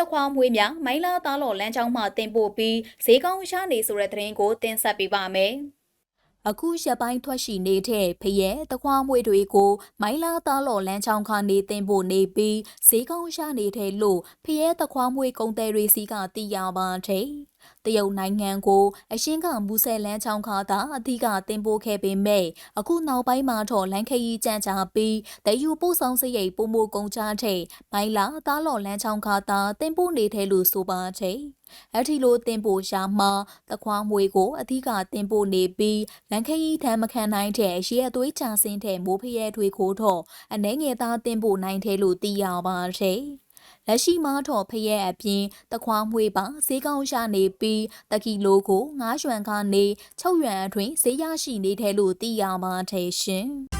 တခွားမွေးများမိုင်းလာသားလော်လမ်းကြောင်းမှတင်ပို့ပြီးဈေးကောင်းရှာနေဆိုတဲ့သတင်းကိုတင်ဆက်ပေးပါမယ်။အခုရက်ပိုင်းထွက်ရှိနေတဲ့ဖရဲတခွားမွေးတွေကိုမိုင်းလာသားလော်လမ်းချောင်းခါနေတင်ဖို့နေပြီးဈေးကောင်းရှာနေတဲ့လို့ဖရဲတခွားမွေးကုံတယ်တွေစီကသိရပါတယ်။ တရုတ်နိုင်ငံကိုအရှင်းကမူဆယ်လန်းချောင်းခါသာအဓိကတင်ပို့ခဲ့ပေမဲ့အခုနောက်ပိုင်းမှာတော့လန်ခရီးကြန့်ချပြီးတယူပို့ဆောင်စရိတ်ပုံမိုကုန်ချတဲ့မိုင်းလာသားလော်လန်းချောင်းခါသာတင်ပို့နေတဲ့လို့ဆိုပါတယ်။အထီလိုတင်ပို့ရှာမှာတခွားမွေကိုအဓိကတင်ပို့နေပြီးလန်ခရီးထမ်းမခံနိုင်တဲ့ရေအသွေးချဆင်းတဲ့မိုးဖရဲတွေကိုတော့အနှဲငယ်သားတင်ပို့နိုင်တယ်လို့သိရပါတယ်။ လက်ရှိမှာတော့ဖရဲအပြင်တခွားမွေးပါဈေးကောင်းရှာနေပြီးတကီလိုကို9ရွှန်ကနေ6ရွှန်အတွင်းဈေးရရှိနေတယ်လို့သိရပါတယ်ရှင်။